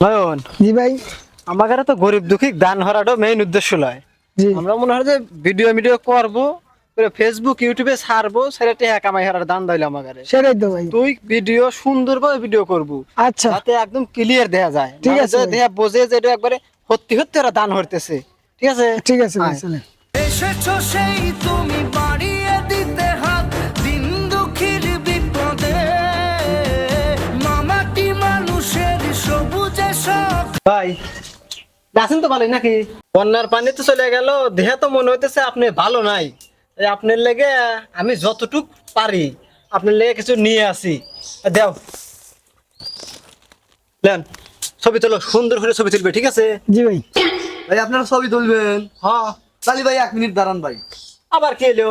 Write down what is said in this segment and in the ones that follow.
নয়ন। জি ভাই। আমাদের তো গরিব দুঃখী দান হরাটা মেইন উদ্দেশ্য লয়। আমরা মনে হয় যে ভিডিও ভিডিও করব করে ফেসবুক ইউটিউবে ছাড়বো সেটা টেহা কামাই হারার দান দিলে আমাকে সেটাই তো ভাই। তুই ভিডিও সুন্দরভাবে ভিডিও করবু। আচ্ছা। যাতে একদম ক্লিয়ার দেখা যায়। ঠিক মানে আছে যে ভাই। দেহা বোঝে যে এটা একবারে সত্যি সত্যি ওরা দান হইতেছে। ঠিক আছে? ঠিক আছে এসেছ সেই তুমি ভাই। আছেন তো ভালোই নাকি? বন্যার পানি তো চলে গেল দেহা তো মনে হইতেছে আপনি ভালো নাই। আপনার লেগে আমি যতটুক পারি আপনার লেগে কিছু নিয়ে আসি। দেও। দেন ছবি তোলো সুন্দর করে ছবি তুলবে ঠিক আছে? জি ভাই। ভাই আপনারা ছবি তুলবেন। হ্যাঁ তালি ভাই এক মিনিট দাঁড়ান ভাই। আবার কে এলো?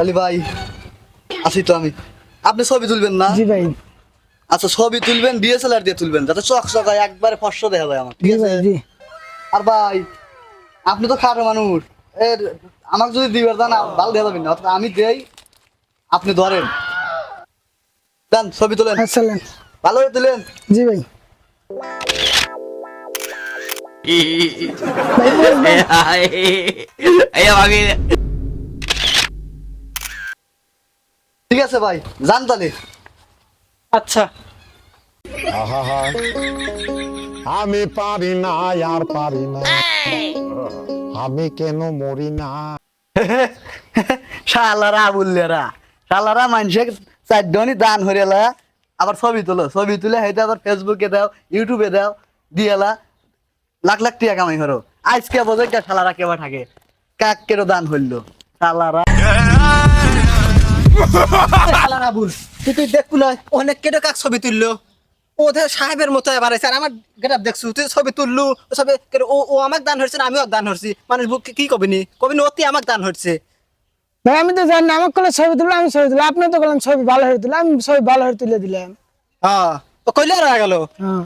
তালি ভাই আছি তো আমি। আপনি ছবি তুলবেন না? জি ভাই। আচ্ছা ছবি তুলবেন ডিএসএলআর দিয়ে তুলবেন যাতে চক চকায় একবারে ফর্শ দেখা যায় আমার ঠিক আছে আর ভাই আপনি তো খাটো মানুষ এর আমাকে যদি দিবার দেন আ- ভালো দেখা যাবেন না অর্থাৎ আমি দেই আপনি ধরেন দেন ছবি তোলেন হ্যাঁ চলেন ভালো করে তুলেন জি ভাই ভাই ঠিক আছে ভাই যান তাহলে আচ্ছা। আমি পারি না আর পারি না। আমি কেন মরি না? শালারা বললেরা। শালারা মানুষে চারজনই দান হরিয়ালা আবার ছবি তোলো ছবি তুলে হেঁটে আবার ফেসবুকে দাও ইউটিউবে দাও দিয়ালা লাখ লাখ টিয়া কামাই হরো আজকে বোঝে কে শালারা কেবা থাকে। কাক কেরো দান হইল? শালারা তুই তুই দেখু না অনেক কেটে কাক ছবি তুললো। ওদের সাহেবের মতো এবার আছে আর আমার দেখছু তুই ছবি তুললু ও ছবি ও ও আমাকে দান হচ্ছে না আমিও দান হচ্ছি মানুষ কি কবিনি কবিনি অতি আমাকে দান হচ্ছে ভাই আমি তো জানি আমার কলে ছবি তুললাম আমি ছবি তুললাম আপনি তো বললাম ছবি ভালো হয়ে তুলে আমি ছবি ভালো হয়ে তুলে দিলাম। হ্যাঁ ও কইলে আর গেল। হ্যাঁ।